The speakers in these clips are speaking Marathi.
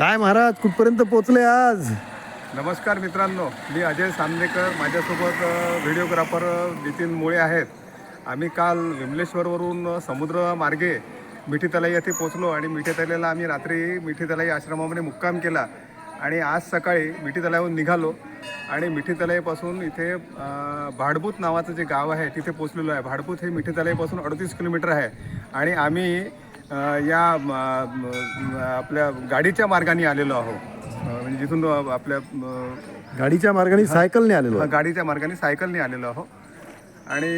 काय महाराज कुठपर्यंत पोहोचले आज? नमस्कार मित्रांनो मी अजय सामनेकर माझ्यासोबत व्हिडिओग्राफर नितीन मुळे आहेत. आम्ही काल विमलेश्वरवरून समुद्र मार्गे मिठीतलाई येथे पोचलो आणि मिठी तलाईला आम्ही रात्री मिठी तलाई आश्रमामध्ये मुक्काम केला आणि आज सकाळी मिठी तलाईहून निघालो आणि मिठी तलाईपासून इथे भाडभूत नावाचं जे गाव आहे तिथे पोचलेलो आहे. भाडभूत हे मिठीतलाईपासून अडतीस किलोमीटर आहे आणि आम्ही या आपल्या गाडीच्या मार्गाने आलेलो आहोत. म्हणजे जिथून आपल्या गाडीच्या मार्गाने सायकलने आलेलो. गाडीच्या मार्गाने सायकलने आलेलो आहो आणि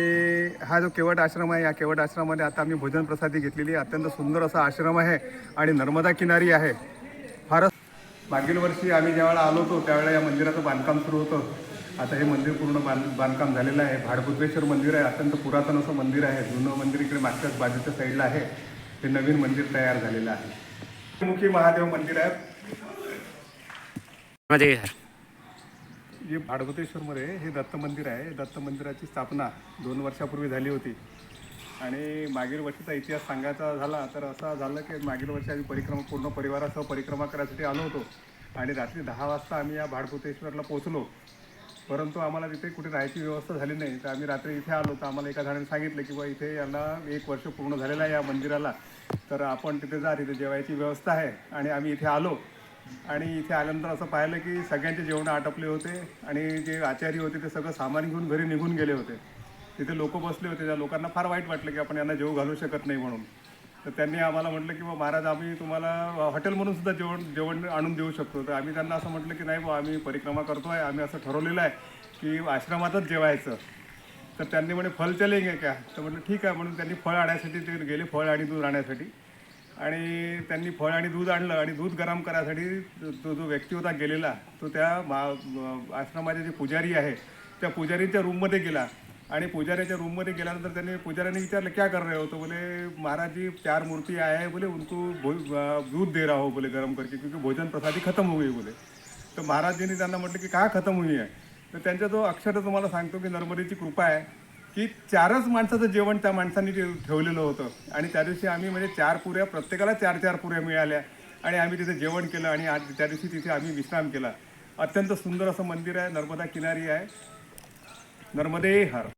हा जो केवट आश्रम आहे या केवट आश्रमामध्ये आता आम्ही भोजन प्रसादी घेतलेली आहे. अत्यंत सुंदर असा आश्रम आहे आणि नर्मदा किनारी आहे. फारच मागील वर्षी आम्ही ज्यावेळेला आलो होतो त्यावेळेला या मंदिराचं बांधकाम सुरू होतं. आता हे मंदिर पूर्ण बांध बांधकाम झालेलं आहे. भाडभुतेश्वर मंदिर आहे अत्यंत पुरातन असं मंदिर आहे. जुनं मंदिर इकडे मागच्याच बाजूच्या साईडला आहे. हे नवीन मंदिर तयार झालेलं आहे. मुखी महादेव मंदिर आहे. जे भाडभुतेश्वरमध्ये हे दत्त मंदिर आहे. दत्त मंदिराची स्थापना दोन वर्षापूर्वी झाली होती. आणि मागील वर्षीचा इतिहास सांगायचा झाला तर असं झालं की मागील वर्षी आम्ही परिक्रमा पूर्ण परिवारासह परिक्रमा करायसाठी आलो होतो. आणि रात्री दहा वाजता आम्ही या भाडभुतेश्वरला पोहोचलो. परंतु आम्हाला तिथे कुठे राहायची व्यवस्था झाली नाही. तर आम्ही रात्री इथे आलो. तर आम्हाला एका जणाने सांगितलं की बा इथे यांना एक वर्ष पूर्ण झालेलं आहे या मंदिराला. तर आपण तिथे जा तिथे जेवायची व्यवस्था आहे. आणि आम्ही इथे आलो. आणि इथे आल्यानंतर असं पाहिलं की सगळ्यांचे जेवण आटपले होते. आणि जे आचारी होते ते सगळं सामान घेऊन घरी निघून गेले होते. तिथे लोक बसले होते. त्या लोकांना फार वाईट वाटलं की आपण यांना जेव घालू शकत नाही म्हणून. तर त्यांनी आम्हाला म्हटलं की बा महाराज आम्ही तुम्हाला हॉटेलमधून सुद्धा जेवण जेवण आणून देऊ शकतो. तर आम्ही त्यांना असं म्हटलं की नाही बा आम्ही परिक्रमा करतो आहे आम्ही असं ठरवलेलं आहे की आश्रमातच जेवायचं. तर त्यांनी म्हणे फल चलेंगे क्या? तर म्हटलं ठीक आहे. म्हणून त्यांनी फळ आणण्यासाठी ते गेले फळ आणि दूध आणण्यासाठी आणि त्यांनी फळ आणि दूध आणलं आणि दूध गरम करायसाठी तो जो व्यक्ती होता गेलेला तो त्या मा आश्रमाचे जे पुजारी आहे त्या पुजारीच्या रूममध्ये गेला. आणि पुजाऱ्याच्या रूममध्ये गेल्यानंतर त्यांनी पुजाऱ्याने विचारलं क्या कर रहे हो? तो बोले महाराज जी चार मूर्ती आहे बोले उनको दूध दे रहा हो बोले गरम करके क्योंकि भोजन प्रसादी खतम हो गई बोले. तर महाराजजींनी त्यांना म्हटलं की का खतम हुई आहे? तर त्यांचा जो अक्षर तुम्हाला सांगतो की नर्मदेची कृपा आहे की चारच माणसाचं जेवण त्या माणसांनी ठेवलेलं होतं. आणि त्या दिवशी आम्ही म्हणजे चार पुऱ्या प्रत्येकाला चार चार पुऱ्या मिळाल्या आणि आम्ही तिथे जेवण केलं आणि आज त्या दिवशी तिथे आम्ही विश्राम केला. अत्यंत सुंदर असं मंदिर आहे नर्मदा किनारी आहे. नर्मदे हर.